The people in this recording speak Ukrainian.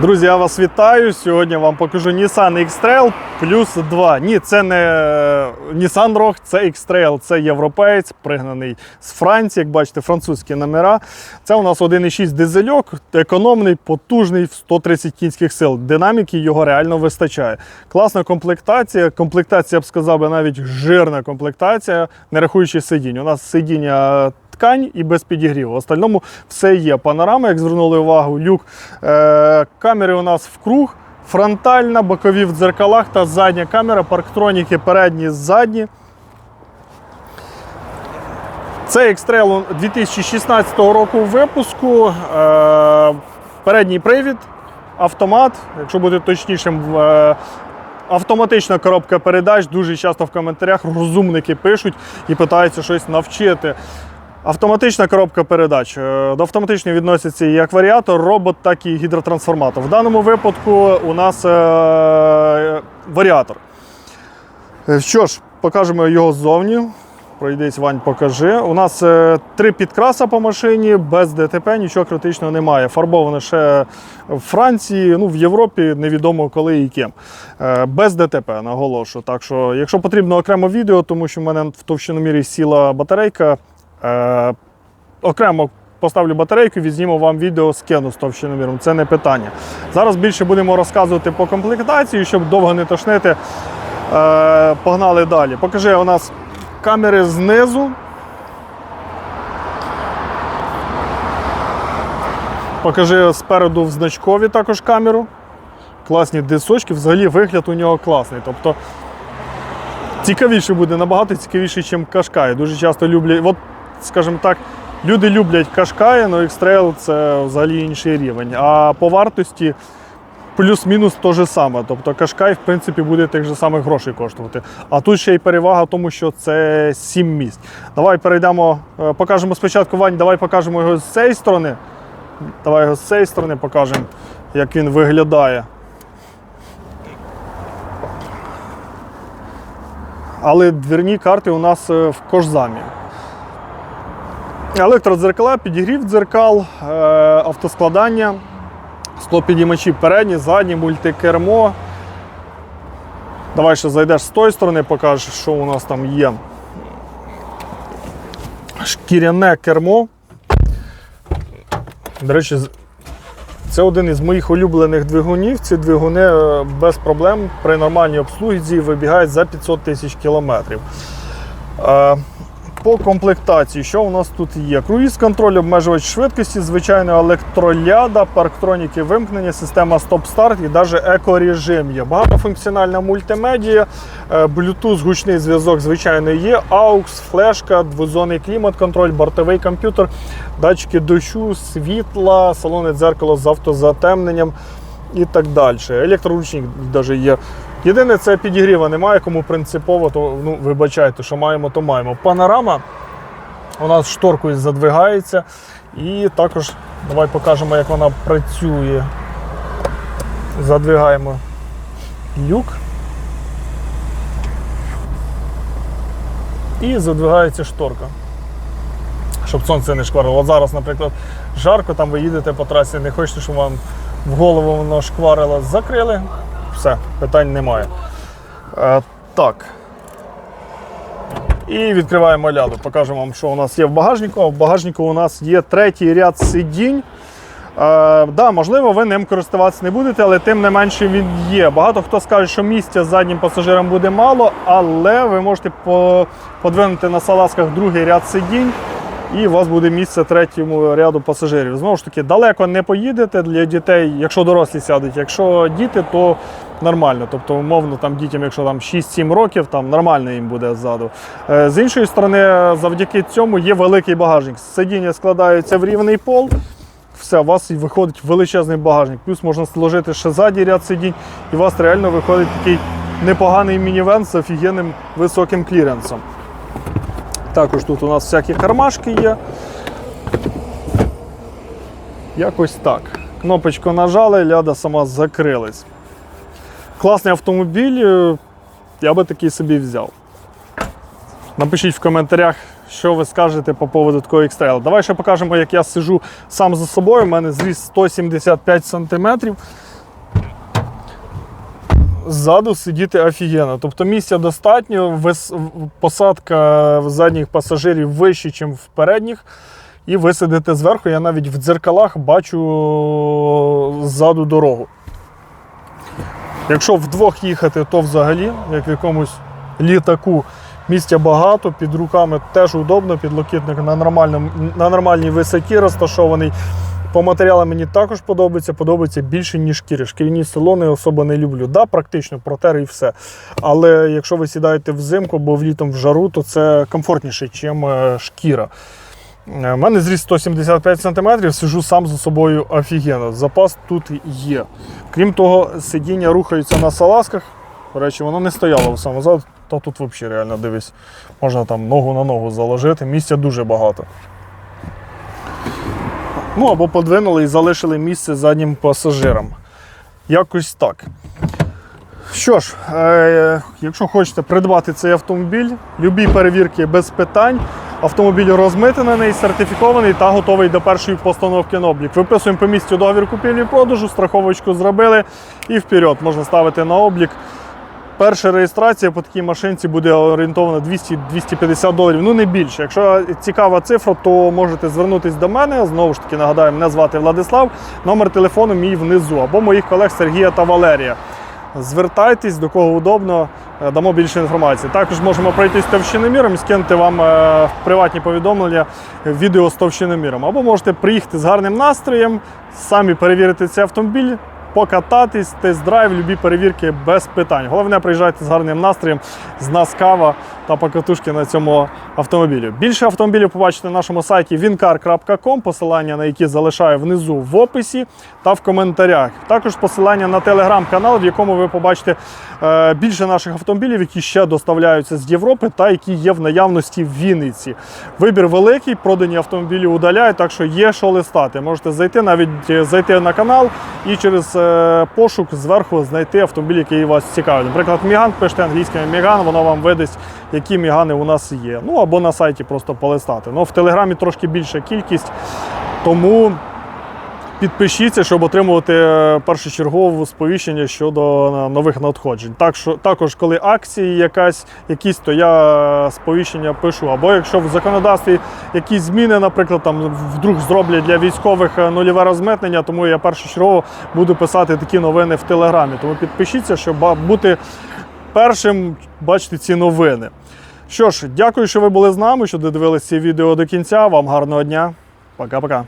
Друзі, я вас вітаю. Сьогодні вам покажу Nissan X-Trail плюс 2. Ні, це не Nissan Rogue, це X-Trail, це європеєць, пригнаний з Франції. Як бачите, французькі номера. Це у нас 1,6 дизельок, економний, потужний в 130 кінських сил. Динаміки його реально вистачає. Класна комплектація. Комплектація, я б сказав, би, навіть жирна комплектація, не рахуючи сидінь. У нас сидіння ткань і без підігріву. В остальному все є. Панорама, як звернули увагу, люк. Е, камери у нас в круг, фронтальна, бокові в дзеркалах та задня камера, парктроніки передні, задні. Це X-Trail 2016 року випуску. Е, передній привід, автомат, якщо бути точнішим, е, автоматична коробка передач. Дуже часто в коментарях розумники пишуть і питаються щось навчити. Автоматична коробка передач. Е, До автоматичної відносяться як варіатор, робот, так і гідротрансформатор. В даному випадку у нас е, варіатор. Е, Що ж, покажемо його ззовні. Пройдись, Вань, покажи. У нас три підкраса по машині, без ДТП, нічого критичного немає. Фарбоване ще в Франції, ну в Європі невідомо коли і ким. Без ДТП, наголошу. Так що, якщо потрібно окремо відео, тому що в мене в товщиномірі сіла батарейка, е, окремо поставлю батарейку, відзніму вам відео скину з товщиноміром. Це не питання. Зараз більше будемо розказувати по комплектації, щоб довго не тошнити. Е, погнали далі. Покажи у нас камери знизу. Покажи спереду в значкові також камеру. Класні дисочки, взагалі вигляд у нього класний. Тобто цікавіше буде, набагато цікавіше, ніж Кашкай. Дуже часто люблять, от, скажімо так, люди люблять Кашкай, але X-Trail це взагалі інший рівень. А по вартості плюс-мінус те же саме. Тобто Кашкай, в принципі, буде тих же самих грошей коштувати. А тут ще й перевага в тому, що це 7 місць. Давай перейдемо, е, покажемо спочатку Вань, давай покажемо його з цієї сторони. Давай його з цієї сторони покажемо, як він виглядає. Але двірні карти у нас е, в кожзамі. Електродзеркала, підігрів дзеркал, е, автоскладання, склопідіймачі передні, задні, мультикермо. Давай ще зайдеш з тої сторони, покажеш, що у нас там є. Шкіряне кермо. До речі, це один із моїх улюблених двигунів. Ці двигуни е, без проблем при нормальній обслузі вибігають за 500 тисяч кілометрів. По комплектації, що у нас тут є? Круїз контроль, обмежувач швидкості, звичайно, електроляда, парктроніки вимкнення, система стоп-старт і навіть екорежим є. Багатофункціональна мультимедія, е, Bluetooth, гучний зв'язок, звичайно, є. AUX, флешка, двозонний клімат-контроль, бортовий комп'ютер, датчики дощу, світла, салонне дзеркало з автозатемненням і так далі. Електроручник навіть є. Єдине, це підігріва немає, кому принципово, то ну, вибачайте, що маємо, то маємо. Панорама у нас шторкою задвигається. І також давай покажемо, як вона працює. Задвигаємо люк. І задвигається шторка. Щоб сонце не шкварило. От зараз, наприклад, жарко, там ви їдете по трасі, не хочете, щоб вам в голову воно шкварило. Закрили, все, питань немає. Е, так. І відкриваємо ляду. Покажемо вам, що у нас є в багажнику. В багажнику у нас є третій ряд сидінь. Е, да, можливо, ви ним користуватися не будете, але тим не менше він є. Багато хто скаже, що місця заднім пасажирам буде мало, але ви можете по- подвинути на салазках другий ряд сидінь, і у вас буде місце третьому ряду пасажирів. Знову ж таки, далеко не поїдете для дітей, якщо дорослі сядуть. Якщо діти, то нормально. Тобто, умовно, там дітям, якщо там 6-7 років, там нормально їм буде ззаду. Е, З іншої сторони, завдяки цьому є великий багажник. Сидіння складаються в рівний пол. Все, у вас виходить величезний багажник. Плюс можна сложити ще задній ряд сидінь, і у вас реально виходить такий непоганий мінівен з офігенним високим кліренсом. Також тут у нас всякі кармашки є. Якось так. Кнопочку нажали, ляда сама закрилась. Класний автомобіль, е, я би такий собі взяв. Напишіть в коментарях, що ви скажете по поводу такого екстрейла. Давай ще покажемо, як я сижу сам за собою. У мене зріс 175 сантиметрів. Ззаду сидіти офігенно. Тобто місця достатньо, посадка задніх пасажирів вища, ніж в передніх. І ви сидите зверху. Я навіть в дзеркалах бачу ззаду дорогу. Якщо вдвох їхати, то взагалі, як в якомусь літаку, місця багато, під руками теж удобно, підлокітник на, на нормальній висоті розташований. По матеріалам мені також подобається, подобається більше, ніж шкіри. Шкіряні салони особо не люблю. Да, практично протер і все. Але якщо ви сідаєте взимку або влітом в жару, то це комфортніше, ніж шкіра. У мене зріс 175 см, сижу сам за собою офігенно. Запас тут є. Крім того, сидіння рухаються на салазках. До речі, воно не стояло саме зад, то тут взагалі реально дивись. Можна там ногу на ногу заложити, місця дуже багато. Ну або подвинули і залишили місце заднім пасажирам. Якось так. Що ж, е, якщо хочете придбати цей автомобіль, любі перевірки без питань. Автомобіль розмитнений, сертифікований та готовий до першої постановки на облік. Виписуємо по місцю договір купівлі-продажу, страховочку зробили і вперед можна ставити на облік. Перша реєстрація по такій машинці буде орієнтована 200-250 доларів, ну не більше. Якщо цікава цифра, то можете звернутися до мене. Знову ж таки, нагадаю, мене звати Владислав. Номер телефону мій внизу або моїх колег Сергія та Валерія. Звертайтесь до кого удобно, е, дамо більше інформації. Також можемо пройтись товщиноміром і скинути вам е, приватні повідомлення відео з товщиноміром. Або можете приїхати з гарним настроєм, самі перевірити цей автомобіль, покататись, тест-драйв, любі перевірки без питань. Головне, приїжджайте з гарним настроєм, з нас кава та покатушки на цьому автомобілі. Більше автомобілів побачите на нашому сайті wincar.com, посилання на які залишаю внизу в описі та в коментарях. Також посилання на телеграм-канал, в якому ви побачите е, більше наших автомобілів, які ще доставляються з Європи та які є в наявності в Вінниці. Вибір великий, продані автомобілі удаляють, так що є що листати. Можете зайти, навіть е, зайти на канал і через е, пошук зверху знайти автомобіль, який вас цікавить. Наприклад, Міган, пишете англійським Міган, воно вам видасть, які мігани у нас є. Ну або на сайті просто полистати. Ну, в Телеграмі трошки більша кількість, тому. Підпишіться, щоб отримувати е, першочергове сповіщення щодо е, нових надходжень. Так що, також, коли акції якась, якісь, то я е, сповіщення пишу. Або якщо в законодавстві якісь зміни, наприклад, там вдруг зроблять для військових нульове розмитнення, тому я першочергово буду писати такі новини в Телеграмі. Тому підпишіться, щоб бути першим бачити ці новини. Що ж, дякую, що ви були з нами, що додивилися це відео до кінця. Вам гарного дня. Пока-пока.